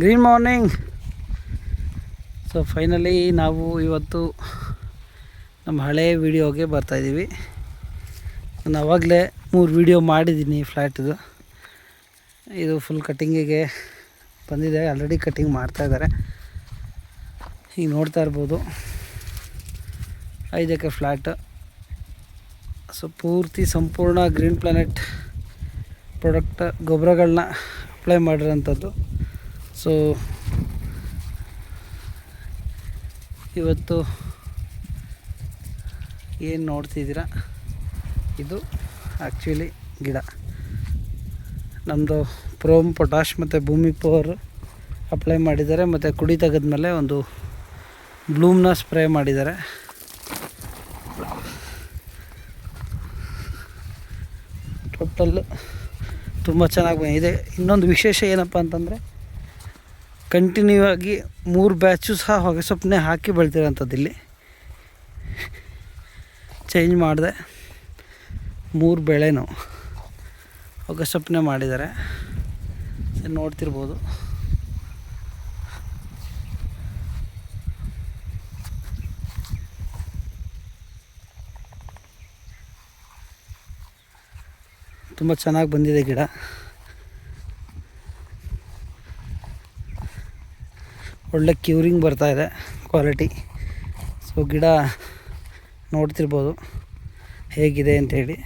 Green morning so finally ನಾವು ಇವತ್ತು ನಮ್ಮ ಹಳೆಯ ವಿಡಿಯೋಗೆ ಬರ್ತಾಯಿದ್ದೀವಿ ನಾನು ಆವಾಗಲೇ ಮೂರು ವಿಡಿಯೋ ಮಾಡಿದ್ದೀನಿ ಫ್ಲ್ಯಾಟ್ದು. ಇದು ಫುಲ್ ಕಟ್ಟಿಂಗಿಗೆ ಬಂದಿದೆ. ಆಲ್ರೆಡಿ ಕಟ್ಟಿಂಗ್ ಮಾಡ್ತಾಯಿದ್ದಾರೆ ಈಗ ನೋಡ್ತಾ ಇರ್ಬೋದು. ಐದಕ್ಕೆ ಫ್ಲ್ಯಾಟ್ ಸೊ ಪೂರ್ತಿ ಸಂಪೂರ್ಣ ಗ್ರೀನ್ ಪ್ಲಾನೆಟ್ ಪ್ರಾಡಕ್ಟ್ ಗೊಬ್ಬರಗಳನ್ನ ಅಪ್ಲೈ ಮಾಡಿರೋಂಥದ್ದು. ಸೊ, ಇವತ್ತು ಏನು ನೋಡ್ತಿದ್ದೀರಾ? ಇದು ಆ್ಯಕ್ಚುಲಿ ಗಿಡ. ನಮ್ಮದು ಪ್ರೋಮ್ ಪೊಟಾಶ್ ಮತ್ತು ಭೂಮಿ ಪವರ್ ಅಪ್ಲೈ ಮಾಡಿದ್ದಾರೆ. ಮತ್ತು ಕುಡಿ ತೆಗೆದ್ಮೇಲೆ ಒಂದು ಬ್ಲೂಮ್ನ ಸ್ಪ್ರೇ ಮಾಡಿದ್ದಾರೆ. ಟೋಟಲ್ ತುಂಬ ಚೆನ್ನಾಗಿ ಇದೆ ಇನ್ನೊಂದು ವಿಶೇಷ ಏನಪ್ಪ ಅಂತಂದರೆ ಕಂಟಿನ್ಯೂ ಆಗಿ ಮೂರು ಬ್ಯಾಚು ಸಹ ಹೊಗೆ ಸೊಪ್ಪನ್ನೇ ಹಾಕಿ ಬೆಳ್ತಿರೋಂಥದ್ದು ಇಲ್ಲಿ ಚೇಂಜ್ ಮಾಡಿದೆ. ಮೂರು ಬೆಳೆನೂ ಹೊಗೆ ಸೊಪ್ಪನ್ನೇ ಮಾಡಿದ್ದಾರೆ. ನೋಡ್ತಿರ್ಬೋದು. ತುಂಬ ಚೆನ್ನಾಗಿ ಬಂದಿದೆ ಗಿಡ. ಒಳ್ಳೆ ಕ್ಯೂರಿಂಗ್ ಬರ್ತಾ ಇದೆ ಕ್ವಾಲಿಟಿ ಸೊ ಗಿಡ ನೋಡ್ತಿರ್ಬೋದು ಹೇಗಿದೆ ಅಂತೇಳಿ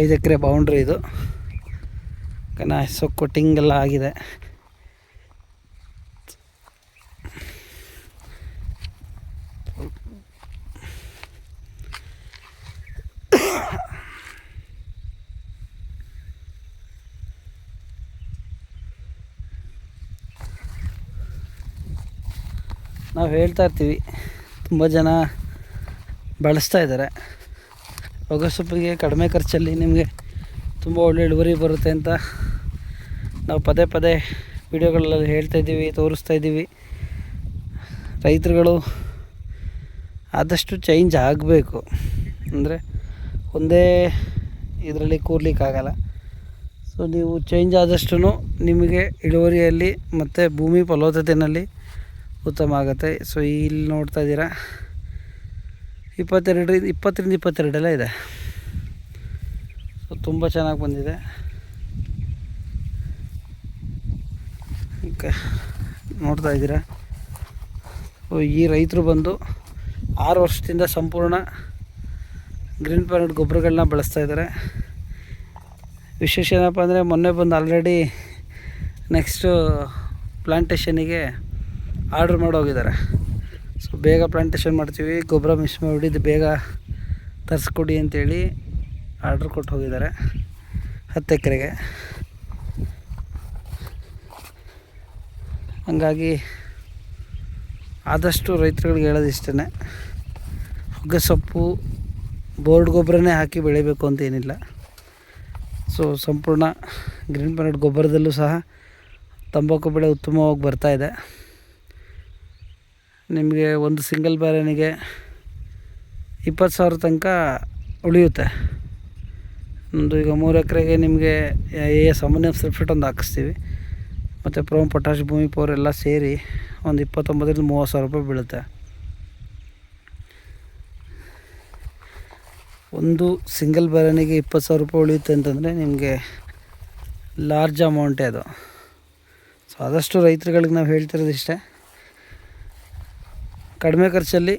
ಐದು ಎಕರೆ ಬೌಂಡ್ರಿ ಇದು. ಸೊ ಕೊಟ್ಟಿಂಗ್ ಎಲ್ಲ ಆಗಿದೆ. ನಾವು ಹೇಳ್ತಾ ಇರ್ತೀವಿ, ತುಂಬ ಜನ ಬಳಸ್ತಾ ಇದ್ದಾರೆ ಒಗ್ಗರ ಕಡಿಮೆ ಖರ್ಚಲ್ಲಿ ನಿಮಗೆ ತುಂಬ ಒಳ್ಳೆ ಇಳುವರಿ ಬರುತ್ತೆ ಅಂತ ನಾವು ಪದೇ ಪದೇ ವಿಡಿಯೋಗಳಲ್ಲಿ ಹೇಳ್ತಾ ಇದ್ದೀವಿ, ತೋರಿಸ್ತಾ ಇದ್ದೀವಿ. ರೈತರುಗಳು ಆದಷ್ಟು ಚೇಂಜ್ ಆಗಬೇಕು. ಅಂದರೆ ಒಂದೇ ಇದರಲ್ಲಿ ಕೂರ್ಲಿಕ್ಕಾಗಲ್ಲ. ಸೊ ನೀವು ಚೇಂಜ್ ಆದಷ್ಟು ನಿಮಗೆ ಇಳುವರಿಯಲ್ಲಿ ಮತ್ತು ಭೂಮಿ ಫಲವತ್ತತೆಯಲ್ಲಿ ಉತ್ತಮ ಆಗುತ್ತೆ. ಸೊ ಇಲ್ಲಿ ನೋಡ್ತಾ ಇದ್ದೀರಾ? ಇಪ್ಪತ್ತೆರಡು, ಇಪ್ಪತ್ತರಿಂದ ಇಪ್ಪತ್ತೆರಡೆಲ್ಲ ಇದೆ. ಸೊ ತುಂಬ ಚೆನ್ನಾಗಿ ಬಂದಿದೆ. ನೋಡ್ತಾ ಇದ್ದೀರಾ? ಸೊ ಈ ರೈತರು ಬಂದು ಆರು ವರ್ಷದಿಂದ ಸಂಪೂರ್ಣ ಗ್ರೀನ್ ಪ್ಲಾನೆಟ್ ಗೊಬ್ಬರಗಳನ್ನ ಬಳಸ್ತಾ ಇದ್ದಾರೆ. ವಿಶೇಷ ಏನಪ್ಪ ಅಂದರೆ ಮೊನ್ನೆ ಬಂದು ಆಲ್ರೆಡಿ ನೆಕ್ಸ್ಟು ಪ್ಲಾಂಟೇಷನಿಗೆ ಆರ್ಡ್ರ್ ಮಾಡೋಗಿದ್ದಾರೆ ಸೊ ಬೇಗ ಪ್ಲಾಂಟೇಷನ್ ಮಾಡ್ತೀವಿ. ಗೊಬ್ಬರ ಮಿಸ್ ಇದು ಬೇಗ ತರಿಸ್ಕೊಡಿ ಅಂತೇಳಿ ಆರ್ಡ್ರ್ ಕೊಟ್ಟು ಹೋಗಿದ್ದಾರೆ. ಹತ್ತು ಎಕರೆಗೆ. ಹಂಗಾಗಿ ಆದಷ್ಟು ರೈತರುಗಳಿಗೆ ಹೇಳೋದು ಇಷ್ಟೇ ಹೊಗೆ ಸೊಪ್ಪು, ಬೋರ್ಡ್ ಗೊಬ್ಬರನೇ ಹಾಕಿ ಬೆಳಿಬೇಕು ಅಂತ ಏನಿಲ್ಲ. ಸೊ ಸಂಪೂರ್ಣ ಗ್ರೀನ್ ಪ್ಲಾನೆಟ್ ಗೊಬ್ಬರದಲ್ಲೂ ಸಹ ತಂಬಾಕು ಬೆಳೆ ಉತ್ತಮವಾಗಿ ಬರ್ತಾ ಇದೆ. ನಿಮಗೆ ಒಂದು ಸಿಂಗಲ್ ಬ್ಯಾರನಿಗೆ ಇಪ್ಪತ್ತು ಸಾವಿರ ತನಕ ಉಳಿಯುತ್ತೆ. ಒಂದು ಈಗ ಮೂರು ಎಕರೆಗೆ ನಿಮಗೆ ಎ ಸಾಮಾನ್ಯ ಸಲ್ಫೇಟ್ ಒಂದು ಹಾಕಿಸ್ತೀವಿ. ಮತ್ತು ಪ್ರೋಮ್ ಪೊಟ್ಯಾಶ್ ಭೂಮಿ ಪೋರ್ ಎಲ್ಲ ಸೇರಿ ಒಂದು ಇಪ್ಪತ್ತೊಂಬತ್ತರಿಂದ ಮೂವತ್ತು ಸಾವಿರ ರೂಪಾಯಿ ಬೀಳುತ್ತೆ. ಒಂದು ಸಿಂಗಲ್ ಬ್ಯಾರನಿಗೆ ಇಪ್ಪತ್ತು ಸಾವಿರ ರೂಪಾಯಿ ಉಳಿಯುತ್ತೆ ಅಂತಂದರೆ ನಿಮಗೆ ಲಾರ್ಜ್ ಅಮೌಂಟೇ ಅದು. ಸೊ ಆದಷ್ಟು ರೈತರುಗಳಿಗೆ ನಾವು ಹೇಳ್ತಿರೋದು ಇಷ್ಟೇ. ಕಡಿಮೆ ಖರ್ಚಲ್ಲಿ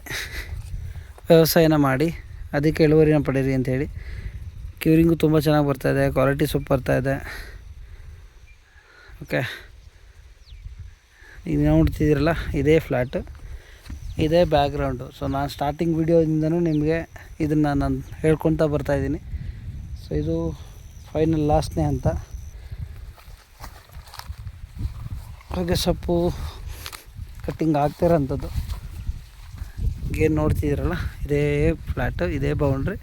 ವ್ಯವಸಾಯನ ಮಾಡಿ ಅದಕ್ಕೆ ಇಳುವರಿನ ಪಡೀರಿ ಅಂಥೇಳಿ. ಕ್ಯೂರಿಂಗು ತುಂಬ ಚೆನ್ನಾಗಿ ಬರ್ತಾಯಿದೆ ಕ್ವಾಲಿಟಿ ಸೊಪ್ಪು ಬರ್ತಾಯಿದೆ ಓಕೆ. ಈಗ ನೋಡ್ತಿದ್ದೀರಲ್ಲ, ಇದೇ ಫ್ಲ್ಯಾಟು ಇದೇ ಬ್ಯಾಕ್ಗ್ರೌಂಡು ಸೊ ನಾನು ಸ್ಟಾರ್ಟಿಂಗ್ ವೀಡಿಯೋದಿಂದನೂ ನಿಮಗೆ ಇದನ್ನು ನಾನು ಹೇಳ್ಕೊತಾ ಬರ್ತಾಯಿದ್ದೀನಿ ಸೊ ಇದು ಫೈನಲ್ ಲಾಸ್ಟ್ನೇ ಅಂತ. ಹೊಗೆ ಸೊಪ್ಪು ಕಟ್ಟಿಂಗ್ ಆಗ್ತಿರೋಂಥದ್ದು ಏನು ನೋಡ್ತಿದ್ದೀರಲ್ಲ ಇದೇ ಫ್ಲ್ಯಾಟು ಇದೇ ಬೌಂಡ್ರಿ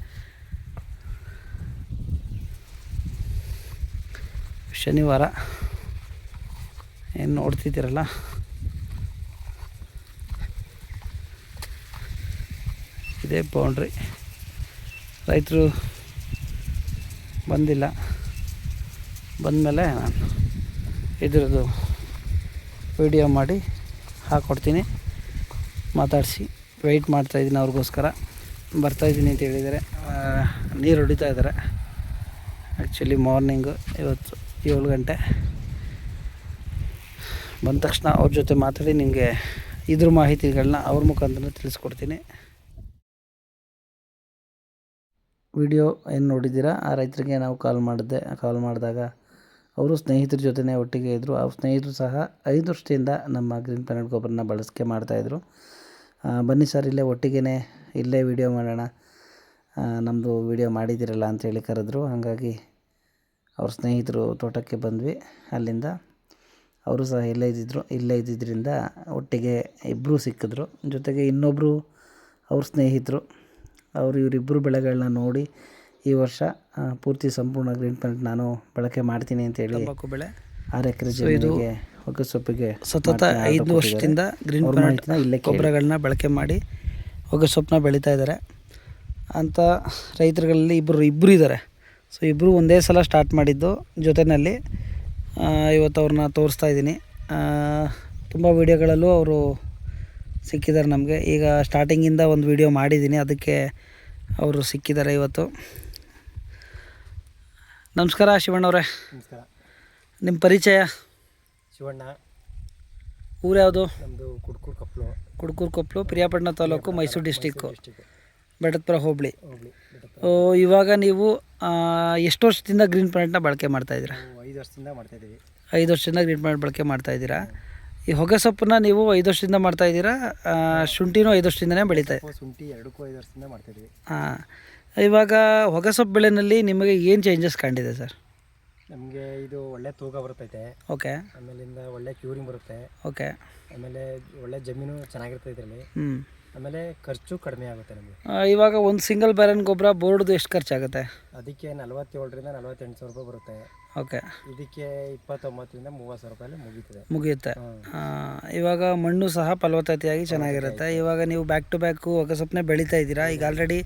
ಶನಿವಾರ. ಏನು ನೋಡ್ತಿದ್ದೀರಲ್ಲ ಇದೇ ಬೌಂಡ್ರಿ ರೈತರು ಬಂದಿಲ್ಲ. ಬಂದಮೇಲೆ ನಾನು ಇದ್ರದ್ದು ವಿಡಿಯೋ ಮಾಡಿ ಹಾಕ್ಕೊಡ್ತೀನಿ ಮಾತಾಡಿಸಿ. ವೆಯ್ಟ್ ಮಾಡ್ತಾಯಿದ್ದೀನಿ ಅವ್ರಿಗೋಸ್ಕರ. ಬರ್ತಾಯಿದ್ದೀನಿ ಅಂತ ಹೇಳಿದ್ದಾರೆ. ನೀರು ಹೊಡಿತಾ ಇದ್ದಾರೆ. ಆ್ಯಕ್ಚುಲಿ ಮಾರ್ನಿಂಗು ಇವತ್ತು ಏಳು ಗಂಟೆ. ಬಂದ ತಕ್ಷಣ ಅವ್ರ ಜೊತೆ ಮಾತಾಡಿ ನಿಮಗೆ ಇದ್ರ ಮಾಹಿತಿಗಳನ್ನ ಅವ್ರ ಮುಖಾಂತರ ತಿಳಿಸ್ಕೊಡ್ತೀನಿ. ವಿಡಿಯೋ ಏನು ನೋಡಿದ್ದೀರಾ? ಆ ರೈತರಿಗೆ ನಾವು ಕಾಲ್ ಮಾಡಿದ್ದೆ ಕಾಲ್ ಮಾಡಿದಾಗ ಅವರು ಸ್ನೇಹಿತರ ಜೊತೆನೇ ಒಟ್ಟಿಗೆ ಇದ್ದರು ಆ ಸ್ನೇಹಿತರು ಸಹ ಐದು ವರ್ಷದಿಂದ ನಮ್ಮ ಗ್ರೀನ್ ಪ್ಲಾನೆಟ್ ಗೊಬ್ಬರನ ಬಳಸಿಕೆ ಮಾಡ್ತಾಯಿದ್ರು ಬನ್ನಿ ಸರ್ ಇಲ್ಲೇ ಒಟ್ಟಿಗೆ ಇಲ್ಲೇ ವೀಡಿಯೋ ಮಾಡೋಣ. ನಮ್ಮದು ವೀಡಿಯೋ ಮಾಡಿದ್ದೀರಲ್ಲ ಅಂಥೇಳಿ ಕರೆದ್ರು. ಹಾಗಾಗಿ ಅವ್ರ ಸ್ನೇಹಿತರು ತೋಟಕ್ಕೆ ಬಂದ್ವಿ. ಅಲ್ಲಿಂದ ಅವರು ಸಹ ಇಲ್ಲೇ ಇದ್ದಿದ್ರು. ಇಲ್ಲೇ ಇದ್ದಿದ್ದರಿಂದ ಒಟ್ಟಿಗೆ ಇಬ್ಬರೂ ಸಿಕ್ಕಿದ್ರು. ಜೊತೆಗೆ ಇನ್ನೊಬ್ಬರು ಅವ್ರ ಸ್ನೇಹಿತರು. ಅವರು ಇವರಿಬ್ಬರು ಬೆಳೆಗಳನ್ನ ನೋಡಿ ಈ ವರ್ಷ ಪೂರ್ತಿ ಸಂಪೂರ್ಣ ಗ್ರೀನ್ ಪ್ಲಾಂಟ್ ನಾನು ಬಳಕೆ ಮಾಡ್ತೀನಿ ಅಂತೇಳಿ ಬೆಳೆ. ಆರು ಎಕರೆ ಜಮೀನಿಗೆ ಹೊಗೆ ಸೊಪ್ಪಿಗೆ ಸತತ ಐದು ವರ್ಷದಿಂದ ಗ್ರೀನ್ ಪ್ಲಾಂಟ್ನ ಇಲ್ಲೇ. ಗೊಬ್ಬರಗಳನ್ನ ಬಳಕೆ ಮಾಡಿ ಹೊಗೆ ಸೊಪ್ಪನ್ನ ಬೆಳೀತಾ ಇದ್ದಾರೆ. ಅಂಥ ರೈತರುಗಳಲ್ಲಿ ಇಬ್ಬರು ಇಬ್ಬರು ಇದ್ದಾರೆ. ಸೊ ಇಬ್ಬರು ಒಂದೇ ಸಲ ಸ್ಟಾರ್ಟ್ ಮಾಡಿದ್ದು ಜೊತೆಯಲ್ಲಿ ಆ, ಇವತ್ತು ಅವ್ರನ್ನ ತೋರಿಸ್ತಾ ಇದ್ದೀನಿ. ತುಂಬ ವೀಡಿಯೋಗಳಲ್ಲೂ ಅವರು ಸಿಕ್ಕಿದ್ದಾರೆ ನಮಗೆ. ಈಗ ಸ್ಟಾರ್ಟಿಂಗಿಂದ ಒಂದು ವೀಡಿಯೋ ಮಾಡಿದ್ದೀನಿ. ಅದಕ್ಕೆ ಅವರು ಸಿಕ್ಕಿದ್ದಾರೆ ಇವತ್ತು. ನಮಸ್ಕಾರ ಶಿವಣ್ಣವ್ರೆ. ನಮಸ್ಕಾರ. ನಿಮ್ಮ ಪರಿಚಯ? ಶಿವಣ್ಣ. ಊರು ಯಾವುದು? ನಮ್ಮದು ಕುಡ್ಕೂರು ಕೊಪ್ಪಲು ಕುಡ್ಕೂರು ಕೊಪ್ಪಲು ಪ್ರಿಯಾಪಟ್ಟಣ ತಾಲೂಕು ಮೈಸೂರು ಡಿಸ್ಟಿಕ್ಕು. ಡಿಸ್ಟಿಕ್ ಬೆಟ್ಟದಪುರ ಹೋಬಳಿ. ಓ, ಇವಾಗ ನೀವು ಎಷ್ಟು ವರ್ಷದಿಂದ ಗ್ರೀನ್ ಪ್ಲಾಂಟ್ನ ಬಳಕೆ ಮಾಡ್ತಾ ಇದ್ದೀರಾ? ನಾವು ಐದು ವರ್ಷದಿಂದ ಮಾಡ್ತಾ ಇದ್ದೀವಿ. ಐದು ವರ್ಷದಿಂದ ಗ್ರೀನ್ ಪ್ಲಾಂಟ್ ಬಳಕೆ ಮಾಡ್ತಾ ಇದ್ದೀರಾ? ಈ ಹೊಗೆ ಸೊಪ್ಪನ್ನ ನೀವು ಐದು ವರ್ಷದಿಂದ ಮಾಡ್ತಾ ಇದ್ದೀರಾ? ಶುಂಠಿನೂ ಐದು ವರ್ಷದಿಂದನೇ ಬೆಳೀತಾ ಇದೆ. ಶುಂಠಿ ಎರಡಕ್ಕೂ ಐದು ವರ್ಷದಿಂದ ಮಾಡ್ತಾ ಇದ್ದೀವಿ. ಹಾಂ ಇವಾಗ ಹೊಗೆ ಸೊಪ್ಪು ಬೆಳೆನಲ್ಲಿ ನಿಮಗೆ ಏನು ಚೇಂಜಸ್ ಕಂಡಿದೆ ಸರ್? ನಮಗೆ ಇದು ಒಳ್ಳೆ ತೂಕ ಬರ್ತೈತೆ ಓಕೆ ಆಮೇಲಿಂದ ಒಳ್ಳೆ ಕ್ಯೂರಿಂಗ್ ಬರುತ್ತೆ. ಓಕೆ ಆಮೇಲೆ ಒಳ್ಳೆ ಜಮೀನು ಚೆನ್ನಾಗಿರುತ್ತೆ ಇದರಲ್ಲಿ. ಹ್ಞೂ ಆಮೇಲೆ ಖರ್ಚು ಕಡಿಮೆ ಆಗುತ್ತೆ ನಮಗೆ. ಇವಾಗ ಒಂದು ಸಿಂಗಲ್ ಬ್ಯಾರನ್ ಗೊಬ್ಬರ ಬೋರ್ಡ್ದು ಎಷ್ಟು ಖರ್ಚಾಗುತ್ತೆ? ಅದಕ್ಕೆ ನಲವತ್ತೇಳರಿಂದ ನಲವತ್ತೆಂಟು ಸಾವಿರ ರೂಪಾಯಿ ಬರುತ್ತೆ. ಓಕೆ ಇದಕ್ಕೆ ಇಪ್ಪತ್ತೊಂಬತ್ತರಿಂದ ಮೂವತ್ತು ಸಾವಿರ ರೂಪಾಯಲ್ಲಿ ಮುಗೀತದೆ. ಮುಗಿಯುತ್ತೆ. ಇವಾಗ ಮಣ್ಣು ಸಹ ಫಲವತ್ತತೆಯಾಗಿ ಚೆನ್ನಾಗಿರುತ್ತೆ. ಇವಾಗ ನೀವು ಬ್ಯಾಕ್ ಟು ಬ್ಯಾಕು ಅಗಸೊಪ್ಪನೆ ಬೆಳೀತಾ ಇದ್ದೀರಾ? ಈಗ ಆಲ್ರೆಡಿ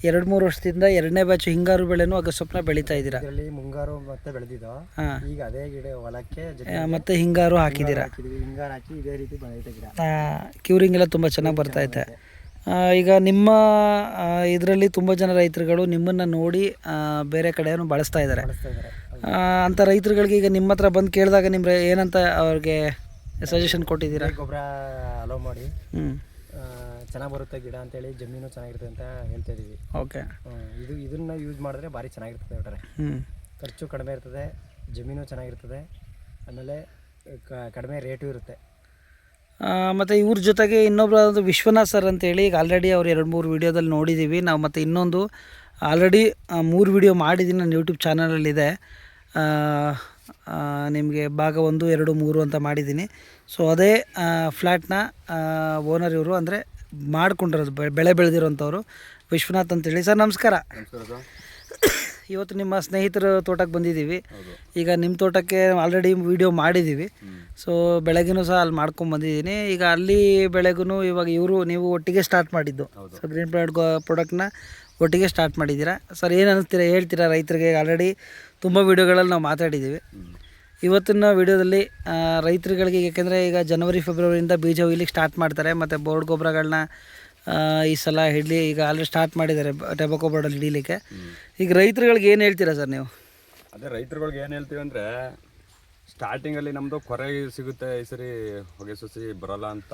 ಎರಡು ಮೂರು ವರ್ಷದಿಂದ ಎರಡನೇ ಬ್ಯಾಚ್ ಹಿಂಗಾರು ಬೆಳೆನೂ ಅಗಸೊಪ್ಪನ್ನ ಬೆಳೀತಾ ಇದ್ದೀರಾ? ಇದರಲ್ಲಿ ಮುಂಗಾರು ಮತ್ತೆ ಬೆಳೆದಿದ್ದು. ಹಾಂ. ಈಗ ಅದೇ ಗಿಡ ಹೊಲಕ್ಕೆ ಮತ್ತೆ ಹಿಂಗಾರು ಹಾಕಿದ್ದೀರಾ? ಹಾಕಿದ್ವಿ ಹಿಂಗಾರು ಹಾಕಿ ಇದೇ ರೀತಿ ಬೆಳೆಯುತ್ತೆ ಗಿಡ. ಕ್ಯೂರಿಂಗ್ ಎಲ್ಲ ತುಂಬ ಚೆನ್ನಾಗಿ ಬರ್ತಾ ಐತೆ ಆ, ಈಗ ನಿಮ್ಮ ಇದರಲ್ಲಿ ತುಂಬ ಜನ ರೈತರುಗಳು ನಿಮ್ಮನ್ನು ನೋಡಿ ಆ, ಬೇರೆ ಕಡೆನೂ ಬಳಸ್ತಾ ಇದ್ದಾರೆ. ಅಂತ ಇದ್ದಾರೆ. ಆ, ಅಂಥ ರೈತರುಗಳಿಗೆ ಈಗ ನಿಮ್ಮ ಹತ್ರ ಬಂದು ಕೇಳಿದಾಗ ನಿಮ್ಮ ಏನಂತ ಅವ್ರಿಗೆ ಸಜೆಷನ್ ಕೊಟ್ಟಿದ್ದೀರಾ? ಗೊಬ್ಬರ ಅಲೋ ಮಾಡಿ. ಹ್ಞೂ ಚೆನ್ನಾಗಿ ಬರುತ್ತೆ ಗಿಡ ಅಂತೇಳಿ ಜಮೀನು ಚೆನ್ನಾಗಿರುತ್ತೆ ಅಂತ ಹೇಳ್ತಾ ಇದೀವಿ. ಓಕೆ. ಇದು ಇದನ್ನ ಯೂಸ್ ಮಾಡಿದ್ರೆ ಭಾರಿ ಚೆನ್ನಾಗಿರ್ತದೆ ಒಟ್ಟಾರೆ. ಹ್ಞೂ ಖರ್ಚು ಕಡಿಮೆ ಇರ್ತದೆ ಜಮೀನು ಚೆನ್ನಾಗಿರ್ತದೆ ಆಮೇಲೆ ಕ- ಕಡಿಮೆ ರೇಟು ಇರುತ್ತೆ. ಮತ್ತು ಇವ್ರ ಜೊತೆಗೆ ಇನ್ನೊಬ್ಬರು ವಿಶ್ವನಾಥ್ ಸರ್ ಅಂತೇಳಿ ಈಗ ಆಲ್ರೆಡಿ ಅವ್ರು ಎರಡು ಮೂರು ವೀಡಿಯೋದಲ್ಲಿ ನೋಡಿದ್ದೀವಿ ನಾವು ಮತ್ತು ಇನ್ನೊಂದು ಆಲ್ರೆಡಿ ಮೂರು ವೀಡಿಯೋ ಮಾಡಿದ್ದೀನಿ ನನ್ನ ಯೂಟ್ಯೂಬ್ ಚಾನಲಲ್ಲಿದೆ ನಿಮಗೆ ಭಾಗ ಒಂದು ಎರಡು ಮೂರು ಅಂತ ಮಾಡಿದ್ದೀನಿ. ಸೊ ಅದೇ ಫ್ಲ್ಯಾಟ್ನ ಓನರ್ ಇವರು ಅಂದರೆ ಮಾಡ್ಕೊಂಡಿರೋದು ಬೆಳೆ ಬೆಳೆದಿರೋಂಥವ್ರು ವಿಶ್ವನಾಥ್ ಅಂತೇಳಿ. ಸರ್ ನಮಸ್ಕಾರ. ಇವತ್ತು ನಿಮ್ಮ ಸ್ನೇಹಿತರ ತೋಟಕ್ಕೆ ಬಂದಿದ್ದೀವಿ. ಈಗ ನಿಮ್ಮ ತೋಟಕ್ಕೆ ಆಲ್ರೆಡಿ ವಿಡಿಯೋ ಮಾಡಿದ್ದೀವಿ. ಸೊ ಬೆಳಗ್ಗೆನೂ ಸಹ ಅಲ್ಲಿ ಮಾಡ್ಕೊಂಡು ಬಂದಿದ್ದೀನಿ. ಈಗ ಅಲ್ಲಿ ಬೆಳೆಗೂ ಇವಾಗ ಇವರು ನೀವು ಒಟ್ಟಿಗೆ ಸ್ಟಾರ್ಟ್ ಮಾಡಿದ್ದು. ಸೊ ಗ್ರೀನ್ ಪ್ಲಾಂಟ್ ಪ್ರಾಡಕ್ಟ್ನ ಒಟ್ಟಿಗೆ ಸ್ಟಾರ್ಟ್ ಮಾಡಿದ್ದೀರಾ? ಸರ್ ಏನು ಅನ್ನಿಸ್ತೀರಾ ಹೇಳ್ತೀರಾ ರೈತರಿಗೆ? ಆಲ್ರೆಡಿ ತುಂಬ ವೀಡಿಯೋಗಳಲ್ಲಿ ನಾವು ಮಾತಾಡಿದ್ದೀವಿ. ಇವತ್ತಿನ ವಿಡಿಯೋದಲ್ಲಿ ರೈತರುಗಳಿಗೆ ಏಕೆಂದರೆ ಈಗ ಜನವರಿ ಫೆಬ್ರವರಿಯಿಂದ ಬೀಜ ಹೊಯ್ಲಿಕ್ಕೆ ಸ್ಟಾರ್ಟ್ ಮಾಡ್ತಾರೆ ಮತ್ತು ಬೋರ್ಡ್ ಗೊಬ್ಬರಗಳನ್ನ ಈ ಸಲ ಹಿಡಲಿ ಈಗ ಆಲ್ರೆಡಿ ಸ್ಟಾರ್ಟ್ ಮಾಡಿದ್ದಾರೆ ಟೆಬಕೋ ಬೋರ್ಡಲ್ಲಿ ಹಿಡೀಲಿಕ್ಕೆ ಈಗ ರೈತರುಗಳಿಗೆ ಏನು ಹೇಳ್ತೀರಾ ಸರ್ ನೀವು? ಅದೇ ರೈತರುಗಳಿಗೆ ಏನು ಹೇಳ್ತೀವಿ ಅಂದರೆ ಸ್ಟಾರ್ಟಿಂಗಲ್ಲಿ ನಮ್ಮದು ಕೊರೆ ಸಿಗುತ್ತೆ ಈ ಸರಿ ಹೊಗೆ ಸಸಿ ಬರಲ್ಲ ಅಂತ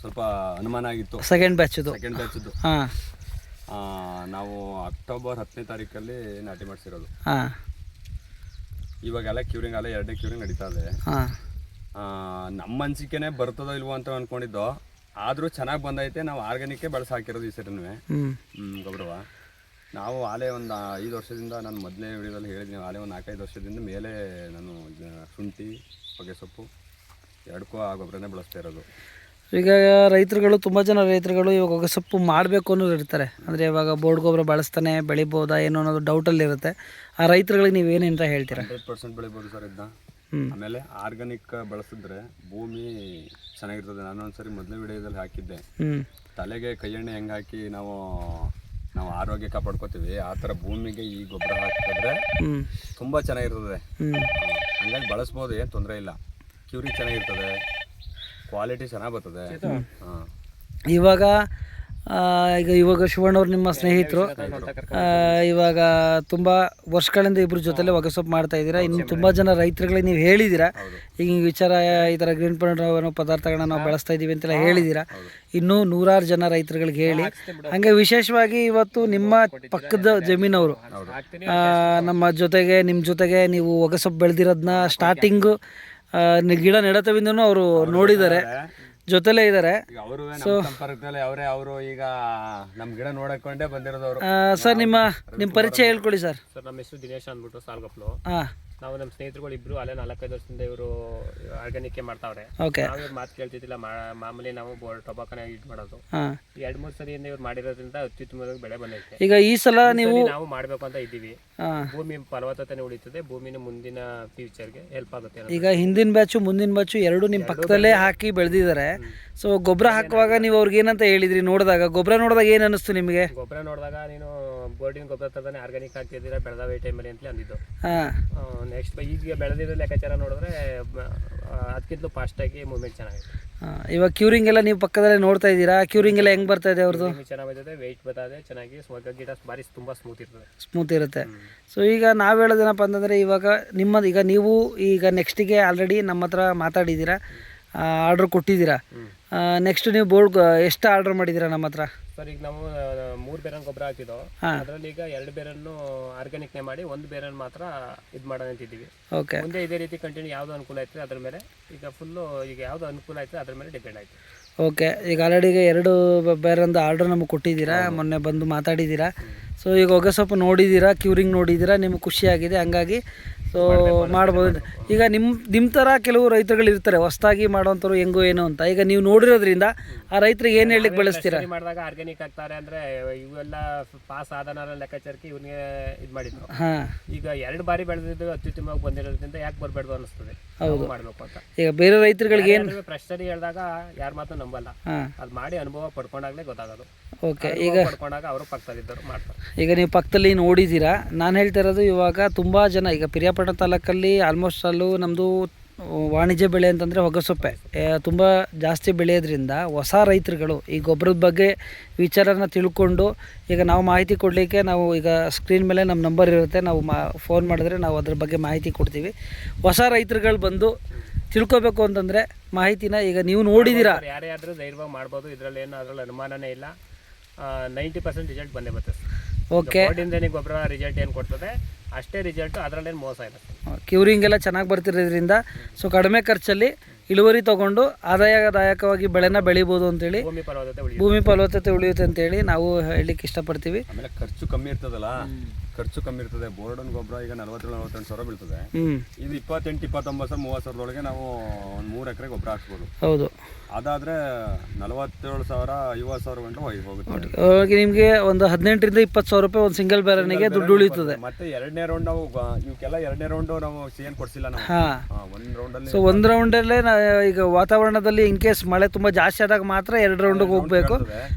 ಸ್ವಲ್ಪ ಅನುಮಾನ ಆಗಿತ್ತು. ಸೆಕೆಂಡ್ ಬ್ಯಾಚ್ ಸೆಕೆಂಡ್ ಬ್ಯಾಚ್ ಹಾಂ. ನಾವು ಅಕ್ಟೋಬರ್ ಹತ್ತನೇ ತಾರೀಕಲ್ಲಿ ನಾಟಿ ಮಾಡಿಸಿರೋದು. ಹಾಂ. ಇವಾಗೆಲ್ಲ ಕ್ಯೂರಿಂಗ್ ಅಲ್ಲ ಎರಡನೇ ಕ್ಯೂರಿಂಗ್ ನಡೀತಾ ಇದೆ. ಹಾಂ. ನಮ್ಮ ಅನಿಸಿಕೆನೆ ಬರ್ತದೋ ಇಲ್ವೋ ಅಂತ ಅನ್ಕೊಂಡಿದ್ದೋ ಆದರೂ ಚೆನ್ನಾಗಿ ಬಂದೈತೆ ನಾವು ಆರ್ಗ್ಯಾನಿಕ್ಕೇ ಬಳಸಿ ಹಾಕಿರೋದು ಈ ಸರಿನೂ. ಗೊಬ್ಬರವ ನಾವು ಆಲೆ ಒಂದು ಐದು ವರ್ಷದಿಂದ ನಾನು ಮೊದಲೇ ವಿಡಿಯೋದಲ್ಲಿ ಹೇಳಿದ್ದೀನಿ ಆಲೆ ಒಂದು ನಾಲ್ಕೈದು ವರ್ಷದಿಂದ ಮೇಲೆ ನಾನು ಶುಂಠಿ ಹೊಗೆ ಸೊಪ್ಪು ಎರಡಕ್ಕೂ ಆ ಗೊಬ್ಬರನೇ ಬಳಸ್ತಾ ಇರೋದು. ಈಗ ರೈತರುಗಳು ತುಂಬ ಜನ ರೈತರುಗಳು ಇವಾಗ ಹೊಗೆಸೊಪ್ಪು ಮಾಡಬೇಕು ಅನ್ನೋರು ಇರ್ತಾರೆ. ಅಂದರೆ ಇವಾಗ ಬೋರ್ಡ್ ಗೊಬ್ಬರ ಬಳಸ್ತಾನೆ ಬೆಳಿಬೋದಾ ಏನೋ ಅನ್ನೋದು ಡೌಟಲ್ಲಿರುತ್ತೆ ಆ ರೈತರುಗಳಿಗೆ ಅಂತ ಹೇಳ್ತೀರಾ? ಹಂಡ್ರೆಡ್ ಪರ್ಸೆಂಟ್ ಬೆಳಿಬೋದು ಸರ್ ಇದನ್ನ ಆಮೇಲೆ ಆರ್ಗಾನಿಕ್ ಬಳಸಿದ್ರೆ ಭೂಮಿ ಚೆನ್ನಾಗಿರ್ತದೆ. ನಾನು ಒಂದ್ಸರಿ ಮೊದಲನೇ ವಿಡಿಯೋದಲ್ಲಿ ಹಾಕಿದ್ದೆ. ತಲೆಗೆ ಕೈ ಎಣ್ಣೆ ಹೆಂಗೆ ಹಾಕಿ ನಾವು ನಾವು ಆರೋಗ್ಯ ಕಾಪಾಡ್ಕೋತೀವಿ ಆ ಥರ ಭೂಮಿಗೆ ಈ ಗೊಬ್ಬರ ಹಾಕಿದ್ರೆ ತುಂಬ ಚೆನ್ನಾಗಿರ್ತದೆ. ಹಂಗಾಗಿ ಬಳಸ್ಬೋದು ಏನು ತೊಂದರೆ ಇಲ್ಲ. ಕ್ಯೂರಿ ಚೆನ್ನಾಗಿರ್ತದೆ. ಕ್ವಾಲಿಟಿ ಚೆನ್ನಾಗಿ ಬರ್ತದೆ. ಇವಾಗ ಈಗ ಇವಾಗ ಶಿವಣ್ಣವ್ರು ನಿಮ್ಮ ಸ್ನೇಹಿತರು ಆ, ಇವಾಗ ತುಂಬ ವರ್ಷಗಳಿಂದ ಇಬ್ಬರ ಜೊತೆಲೆ ಒಗಸೊಪ್ಪು ಮಾಡ್ತಾ ಇದ್ದೀರಾ. ಇನ್ನು ತುಂಬ ಜನ ರೈತರುಗಳಿಗೆ ನೀವು ಹೇಳಿದ್ದೀರಾ. ಈಗ ಈ ವಿಚಾರ ಈ ಥರ ಗ್ರೀನ್ ಪಾಯಿಂಟ್ ಅನ್ನೋ ಪದಾರ್ಥಗಳನ್ನ ನಾವು ಬಳಸ್ತಾ ಇದ್ದೀವಿ ಅಂತೆಲ್ಲ ಹೇಳಿದ್ದೀರಾ. ಇನ್ನೂ ನೂರಾರು ಜನ ರೈತರುಗಳಿಗೆ ಹೇಳಿ. ಹಾಗೆ ವಿಶೇಷವಾಗಿ ಇವತ್ತು ನಿಮ್ಮ ಪಕ್ಕದ ಜಮೀನವರು. ನಮ್ಮ ಜೊತೆಗೆ ನಿಮ್ಮ ಜೊತೆಗೆ ನೀವು ಒಗಸೊಪ್ಪು ಬೆಳೆದಿರೋದನ್ನ ಸ್ಟಾರ್ಟಿಂಗು ಗಿಡ ನೆಡತವಿಂದನೂ ಅವರು ನೋಡಿದ್ದಾರೆ. ಜೊತೆಲೇ ಇದ್ದಾರೆ. ನಮ್ಮ ಸಂಪರ್ಕದಲ್ಲಿ ಅವರೇ ಅವರು ಈಗ ನಮ್ಮ ಗಿಡ ನೋಡಕೊಂಡೇ ಬಂದಿರೋದು ಅವರು ಸರ್ ನಿಮ್ಮ ನಿಮ್ಮ ಪರಿಚಯ ಹೇಳ್ಕೊಳ್ಳಿ ಸರ್. ಸರ್ ನಮ್ಮ ಹೆಸರು ದಿನೇಶ್ ಅಂದ್ಬಿಟ್ಟು ಸಾಲ್ಗಪ್ಲು ಹಾಂ. ನಾವು ನಮ್ಮ ಸ್ನೇಹಿತರುಗಳು ಇಬ್ರು ಅಲ್ಲೇ ನಾಲ್ಕೈದು ವರ್ಷದಿಂದ ಇವರು ಆರ್ಗಾನಿಕ್ ಮಾಡ್ತಾವ್ರೆ. ಓಕೆ ನಾವು ಇವ್ರ ಮಾತು ಕೇಳ್ತಿದ್ದಿಲ್ಲ ಮಾ- ಮಾಮೂಲಿ ನಾವು ಟೊಬಾಕನ ಯೂಸ್ ಮಾಡೋದು. ಎರಡ್ ಮೂರ್ ಸರಿಯಿಂದ ಇವ್ರು ಮಾಡಿರೋದ್ರಿಂದ ಅತ್ಯುತ್ತಮ ಬೆಳೆ ಬಂದೈತೆ. ಈಗ ಈ ಸಲ ನೀವು ಸರಿ ನಾವು ಮಾಡ್ಬೇಕು ಅಂತ ಇದ್ದೀವಿ. ಹಾಂ. ಭೂಮಿ ಫಲವತ್ತತೆ ಉಳಿತದೆ ಭೂಮಿನ ಮುಂದಿನ ಫ್ಯೂಚರ್ಗೆ ಹೆಲ್ಪ್ ಆಗುತ್ತೆ ಅನ್ನೋದು. ಈಗ ಹಿಂದಿನ ಬ್ಯಾಚು ಮುಂದಿನ ಬ್ಯಾಚು ಎರಡು ನಿಮ್ಮ ಪಕ್ಕದಲ್ಲೇ ಹಾಕಿ ಬೆಳೆದಿದ್ದಾರೆ ಸೊ ಗೊಬ್ಬರ ಹಾಕುವಾಗ ನೀವು ಅವ್ರಿಗೆ ಏನಂತ ಹೇಳಿದ್ರಿ ನೋಡಿದಾಗ? ಗೊಬ್ಬರ ನೋಡಿದಾಗ ಏನು ಅನ್ನಿಸ್ತು ನಿಮಗೆ? ಗೊಬ್ಬರ ನೋಡಿದಾಗ ನೀನು ಬೋರ್ಡಿನ ಗೊಬ್ಬರ ತರದಾನೆ ಆರ್ಗಾನಿಕ್ ಹಾಕ್ತಿದ್ದೀರಾ? ಬೆಳೆದಾವೆ ಈ ಟೈಮಲ್ಲಿ ಅಂತಲೇ ಅಂದಿದ್ದು. ಹಾಂ. ನೆಕ್ಸ್ಟ್ ಈಗ ಬೆಳೆದಿರೋ ಲೆಕ್ಕಾಚಾರ ನೋಡಿದ್ರೆ ಅದಕ್ಕಿಂತಲೂ ಫಾಸ್ಟಾಗಿ ಮೂವ್ಮೆಂಟ್ ಚೆನ್ನಾಗಿದೆ ಇವಾಗ ಕ್ಯೂರಿಂಗ್ ಎಲ್ಲ ನೀವು ಪಕ್ಕದಲ್ಲೇ ನೋಡ್ತಾ ಇದ್ದೀರಾ? ಕ್ಯೂರಿಂಗ್ ಎಲ್ಲ ಹೆಂಗೆ ಬರ್ತಾ ಇದೆ ಅವ್ರದ್ದು ಚೆನ್ನಾಗಿ ಬರ್ತದೆ ವೆಯ್ಟ್ ಬರ್ತದೆ ಚೆನ್ನಾಗಿ ಸ್ಮಗ್ ಗಿಡ ಭಾರಿ ತುಂಬ ಸ್ಮೂತ್ ಇರ್ತದೆ. ಸ್ಮೂತ್ ಇರುತ್ತೆ. ಸೊ ಈಗ ನಾವು ಹೇಳೋದೇನಪ್ಪ ಅಂತಂದರೆ ಇವಾಗ ನಿಮ್ಮದು ಈಗ ನೀವು ಈಗ ನೆಕ್ಸ್ಟಿಗೆ ಆಲ್ರೆಡಿ ನಮ್ಮ ಹತ್ರ ಮಾತಾಡಿದ್ದೀರಾ. ಆರ್ಡ್ರ್ ಕೊಟ್ಟಿದ್ದೀರಾ. ನೆಕ್ಸ್ಟ್ ನೀವು ಬೋರ್ಡ್ ಎಷ್ಟು ಆರ್ಡ್ರ್ ಮಾಡಿದ್ದೀರಾ ನಮ್ಮ ಹತ್ರ? ಸರ್ ಈಗ ನಾವು ಮೂರು ಬೇರನ್ ಗೊಬ್ಬರ ಹಾಕಿದ್ದು ಅದರಲ್ಲಿ ಈಗ ಎರಡು ಬೇರನ್ನು ಆರ್ಗ್ಯಾನಿಕ್ನೇ ಮಾಡಿ ಒಂದು ಬೇರನ್ನು ಮಾತ್ರ ಇದು ಮಾಡೋಣ ಅಂತಿದ್ದೀವಿ. ಓಕೆ ಮುಂದೆ ಇದೇ ರೀತಿ ಕಂಟಿನ್ಯೂ ಯಾವ್ದು ಅನುಕೂಲ ಆಯ್ತದೆ ಅದ್ರ ಮೇಲೆ ಈಗ ಫುಲ್ಲು ಈಗ ಯಾವ್ದು ಅನುಕೂಲ ಆಯ್ತದೆ ಅದ್ರ ಮೇಲೆ ಡಿಪೆಂಡ್ ಆಯ್ತು. ಓಕೆ ಈಗ ಆಲ್ರೆಡಿ ಈಗ ಎರಡು ಬೇರೊಂದು ಆರ್ಡರ್ ನಮಗೆ ಕೊಟ್ಟಿದ್ದೀರಾ? ಮೊನ್ನೆ ಬಂದು ಮಾತಾಡಿದ್ದೀರಾ? ಸೊ ಈಗ ಹೊಗೆಸೊಪ್ಪು ನೋಡಿದ್ದೀರಾ? ಕ್ಯೂರಿಂಗ್ ನೋಡಿದ್ದೀರಾ? ನಿಮ್ಗೆ ಖುಷಿಯಾಗಿದೆ. ಹಂಗಾಗಿ ಸೊ ಮಾಡ್ಬೋದು. ಈಗ ನಿಮ್ಮ ನಿಮ್ಮ ಥರ ಕೆಲವು ರೈತರುಗಳು ಇರ್ತಾರೆ ಹೊಸ್ದಾಗಿ ಮಾಡೋಂಥವ್ರು ಹೆಂಗೋ ಏನೋ ಅಂತ. ಈಗ ನೀವು ನೋಡಿರೋದ್ರಿಂದ ಆ ರೈತರಿಗೆ ಏನು ಹೇಳಲಿಕ್ಕೆ ಬೆಳೆಸ್ತೀರಾ? ಮಾಡಿದಾಗ ಆರ್ಗ್ಯಾನಿಕ್ ಆಗ್ತಾರೆ ಅಂದ್ರೆ ಇವೆಲ್ಲ ಪಾಸ್ ಆದನಾರ ಲೆಕ್ಕಾಚಾರಕ್ಕೆ ಇವನಿಗೆ ಇದು ಮಾಡಿದ್ರು. ಹಾಂ. ಈಗ ಎರಡು ಬಾರಿ ಬೆಳೆದಿದ್ದು ಅತ್ಯುತ್ತಮವಾಗಿ ಬಂದಿರೋದ್ರಿಂದ ಯಾಕೆ ಬರಬಾರ್ದು ಅನಿಸ್ತದೆ ಹೌದು. ಮಾಡಬೇಕು ಅಂತ. ಈಗ ಬೇರೆ ರೈತರುಗಳಿಗೆ ಏನು ಪ್ರಶ್ನೆ ಹೇಳಿದಾಗ ಯಾರ ಮಾತು ನಂಬಲ್ಲ. ಅದು ಮಾಡಿ ಅನುಭವ ಪಡ್ಕೊಂಡಾಗಲೇ ಗೊತ್ತಾಗೋದು. ಓಕೆ ಈಗ ಪಡ್ಕೊಂಡಾಗ ಅವರು ಪಕ್ಕದಲ್ಲಿದ್ದರು ಮಾಡ್ತಾರೆ. ಈಗ ನೀವು ಪಕ್ಕದಲ್ಲಿ ನೋಡಿದ್ದೀರಾ? ನಾನು ಹೇಳ್ತಾ ಇರೋದು ಇವಾಗ ತುಂಬ ಜನ ಈಗ ಪಿರಿಯಾಪಟ್ಟಣ ತಾಲೂಕಲ್ಲಿ ಆಲ್ಮೋಸ್ಟ್ ಅಲ್ಲೂ ನಮ್ಮದು ವಾಣಿಜ್ಯ ಬೆಳೆ ಅಂತಂದರೆ ಹೊಗೆಸೊಪ್ಪೆ ತುಂಬ ಜಾಸ್ತಿ ಬೆಳೆಯೋದ್ರಿಂದ ಹೊಸ ರೈತರುಗಳು ಈ ಗೊಬ್ಬರದ ಬಗ್ಗೆ ವಿಚಾರನ ತಿಳ್ಕೊಂಡು ಈಗ ನಾವು ಮಾಹಿತಿ ಕೊಡಲಿಕ್ಕೆ ನಾವು ಈಗ ಸ್ಕ್ರೀನ್ ಮೇಲೆ ನಮ್ಮ ನಂಬರ್ ಇರುತ್ತೆ ನಾವು ಮಾ ಫೋನ್ ಮಾಡಿದ್ರೆ ನಾವು ಅದ್ರ ಬಗ್ಗೆ ಮಾಹಿತಿ ಕೊಡ್ತೀವಿ ಹೊಸ ರೈತರುಗಳು ಬಂದು ತಿಳ್ಕೊಬೇಕು ಅಂತಂದರೆ ಮಾಹಿತಿನ ಈಗ ನೀವು ನೋಡಿದ್ದೀರಾ ಯಾರ್ಯಾದ್ರೂ ಧೈರ್ಯವಾಗಿ ಮಾಡ್ಬೋದು ಇದರಲ್ಲಿ ಏನು ಅದರಲ್ಲಿ ಅನುಮಾನನೇ ಇಲ್ಲ ನೈಂಟಿ ಪರ್ಸೆಂಟ್ ರಿಸಲ್ಟ್ ಬಂದೇ ಬರ್ತದೆ ಓಕೆ ಬೋರ್ಡಿಂದ ಗೊಬ್ಬರ ರಿಸಲ್ಟ್ ಏನು ಕೊಡ್ತದೆ? ಅಷ್ಟೇ ರಿಸಲ್ಟ್ ಅದರಲ್ಲೇನು ಮೋಸ ಇಲ್ಲ ಕ್ಯೂರಿಂಗ್ ಎಲ್ಲ ಚೆನ್ನಾಗಿ ಬರ್ತಿರೋದ್ರಿಂದ ಸೊ ಕಡಿಮೆ ಖರ್ಚಲ್ಲಿ ಇಳುವರಿ ತಗೊಂಡು ಆದಾಯದಾಯಕವಾಗಿ ಬೆಳೆನ ಬೆಳಿಬೋದು ಅಂತೇಳಿ ಭೂಮಿ ಫಲವತ್ತತೆ ಉಳಿಯುತ್ತೆ. ಭೂಮಿ ಫಲವತ್ತತೆ ಉಳಿಯುತ್ತೆ ಅಂತೇಳಿ ನಾವು ಹೇಳಲಿಕ್ಕೆ ಇಷ್ಟಪಡ್ತೀವಿ. ಆಮೇಲೆ ಖರ್ಚು ಕಮ್ಮಿ ಇರ್ತದಲ್ಲ? ಖರ್ಚು ಕಮ್ಮಿ ಇರ್ತದೆ. ಬೋರ್ಡನ್ ಗೊಬ್ಬರ ಈಗ ನಲವತ್ತೇಳು ನಲವತ್ತೆಂಟು ಸಾವಿರ ಬೀಳ್ತದೆ. ಹ್ಞೂ ಇದು ಇಪ್ಪತ್ತೆಂಟು ಇಪ್ಪತ್ತೊಂಬತ್ತು ಸಾವಿರ ಮೂವತ್ತು ಸಾವಿರದೊಳಗೆ ನಾವು ಒಂದು ಮೂರು ಎಕರೆ ಗೊಬ್ಬರ ಹಾಕ್ಸ್ಬೋದು ಹೌದು. ಅದಾದರೆ ನಲವತ್ತೇಳು ಸಾವಿರ ಐವತ್ತು ಸಾವಿರ ಗಂಟೆ ಹೋಗಿ ಹೋಗುತ್ತೆ. ಅವಾಗ ನಿಮಗೆ ಒಂದು ಹದಿನೆಂಟರಿಂದ ಇಪ್ಪತ್ತು ಸಾವಿರ ರೂಪಾಯಿ ಒಂದು ಸಿಂಗಲ್ ಬ್ಯಾರನಿಗೆ ದುಡ್ಡು ಉಳಿತದೆ ಮತ್ತೆ ಎರಡನೇ ರೌಂಡ್ ನಾವು ಇವಕ್ಕೆಲ್ಲ ಎರಡನೇ ರೌಂಡ್ ನಾವು ಸೇನ್ ಕೊಡ್ಸಿಲ್ಲ ನಾವು. ಹಾಂ. ಒಂದು ರೌಂಡಲ್ಲಿ ಸೊ ಒಂದು ರೌಂಡಲ್ಲೇ ನಾ ಈಗ ವಾತಾವರಣದಲ್ಲಿ ಇನ್ ಕೇಸ್ ಮಳೆ ತುಂಬಾ ಜಾಸ್ತಿ ಆದಾಗ ಮಾತ್ರ ಎರಡು ರೌಂಡಿಗೆ ಹೋಗಬೇಕು.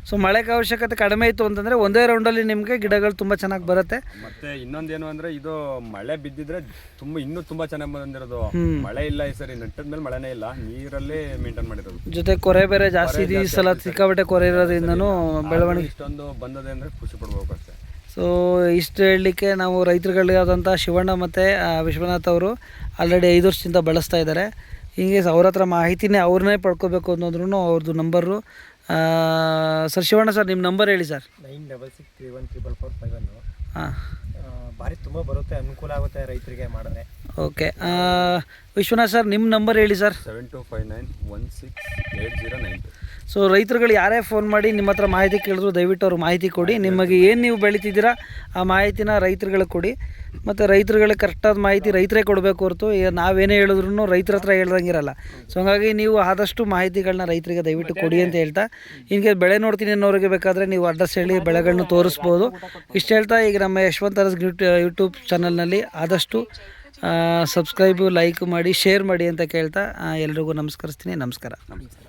ಸೊ ಮಳೆಗೆ ಅವಶ್ಯಕತೆ ಕಡಿಮೆ ಇತ್ತು ಅಂತಂದ್ರೆ ಒಂದೇ ರೌಂಡಲ್ಲಿ ನಿಮಗೆ ಗಿಡಗಳು ತುಂಬಾ ಚೆನ್ನಾಗಿ ಬರುತ್ತೆ. ಮತ್ತೆ ಇನ್ನೊಂದೇನು ಅಂದ್ರೆ ಇದು ಮಳೆ ಬಿದ್ದಿದ್ರೆ ತುಂಬಾ ಇನ್ನೂ ತುಂಬಾ ಚೆನ್ನಾಗಿ ಬಂದಿರೋದು. ಮಳೆ ಇಲ್ಲ ಈ ಸರಿ ನೆಟ್ಟದ ಮೇಲೆ ಮಳೆನೇ ಇಲ್ಲ. ನೀರಲ್ಲಿ ಮೇಂಟೈನ್ ಮಾಡಿರೋದು. ಜೊತೆ ಕೊರೆ ಬೇರೆ ಜಾಸ್ತಿ ಇದೆ ಈ ಸಲ ಸಿಕ್ಕಾಪಟ್ಟೆ ಕೊರೆ ಇರೋದ್ರಿಂದನೂ ಬೆಳವಣಿಗೆ ಇಷ್ಟೊಂದು ಬಂದದೆ ಅಂದ್ರೆ ಖುಷಿ ಪಡ್ಬೇಕು ಅಷ್ಟೇ. ಸೊ ಇಷ್ಟು ಹೇಳಲಿಕ್ಕೆ ನಾವು ರೈತರುಗಳಿಗಾದಂಥ ಶಿವಣ್ಣ ಮತ್ತು ವಿಶ್ವನಾಥ್ ಅವರು ಆಲ್ರೆಡಿ ಐದು ವರ್ಷದಿಂದ ಬಳಸ್ತಾ ಇದ್ದಾರೆ. ಹೀಗೆ ಅವ್ರ ಹತ್ರ ಮಾಹಿತಿನೇ ಅವ್ರನ್ನೇ ಪಡ್ಕೋಬೇಕು ಅನ್ನೋದ್ರೂ ಅವ್ರದ್ದು ನಂಬರು. ಸರ್ ಶಿವಣ್ಣ ಸರ್ ನಿಮ್ಮ ನಂಬರ್ ಹೇಳಿ sir. Nine double six three one triple four five one. ಹಾಂ. ಭಾರಿ ತುಂಬ ಬರುತ್ತೆ ಅನುಕೂಲ ಆಗುತ್ತೆ ರೈತರಿಗೆ ಮಾಡಿದ್ರೆ ಓಕೆ ವಿಶ್ವನಾಥ್ ಸರ್ ನಿಮ್ಮ ನಂಬರ್ ಹೇಳಿ sir. Seven two five nine one six eight zero nine two. So ರೈತರುಗಳು ಯಾರೇ ಫೋನ್ ಮಾಡಿ ನಿಮ್ಮ ಹತ್ರ ಮಾಹಿತಿ ಕೇಳಿದ್ರು ದಯವಿಟ್ಟು ಅವ್ರು ಮಾಹಿತಿ ಕೊಡಿ. ನಿಮಗೆ ಏನು ನೀವು ಬೆಳಿತಿದ್ದೀರಾ, ಆ ಮಾಹಿತಿನ ರೈತರುಗಳಿಗೆ ಕೊಡಿ. ಮತ್ತು ರೈತರುಗಳಿಗೆ ಕರೆಕ್ಟಾದ ಮಾಹಿತಿ ರೈತರೇ ಕೊಡಬೇಕು ಹೊರತು ನಾವೇನೇ ಹೇಳಿದ್ರು ರೈತರ ಹತ್ರ ಹೇಳ್ದಂಗಿರಲ್ಲ. ಸೊ ಹಾಗಾಗಿ ನೀವು ಆದಷ್ಟು ಮಾಹಿತಿಗಳನ್ನ ರೈತರಿಗೆ ದಯವಿಟ್ಟು ಕೊಡಿ ಅಂತ ಹೇಳ್ತಾ ಹಿಂಗೆ ಬೆಳೆ ನೋಡ್ತೀನಿ ಅನ್ನೋರಿಗೆ ಬೇಕಾದರೆ ನೀವು ಅಡ್ರೆಸ್ ಹೇಳಿ ಬೆಳೆಗಳನ್ನ ತೋರಿಸ್ಬೋದು. ಇಷ್ಟು ಹೇಳ್ತಾ, ಈಗ ನಮ್ಮ ಯಶವಂತ ಅರಸ್ ಯೂಟ್ಯೂಬ್ ಚಾನಲ್ನಲ್ಲಿ ಆದಷ್ಟು ಸಬ್ಸ್ಕ್ರೈಬು ಲೈಕ್ ಮಾಡಿ ಶೇರ್ ಮಾಡಿ ಅಂತ ಕೇಳ್ತಾ ಎಲ್ರಿಗೂ ನಮಸ್ಕರಿಸ್ತೀನಿ. ನಮಸ್ಕಾರ. ನಮಸ್ಕಾರ.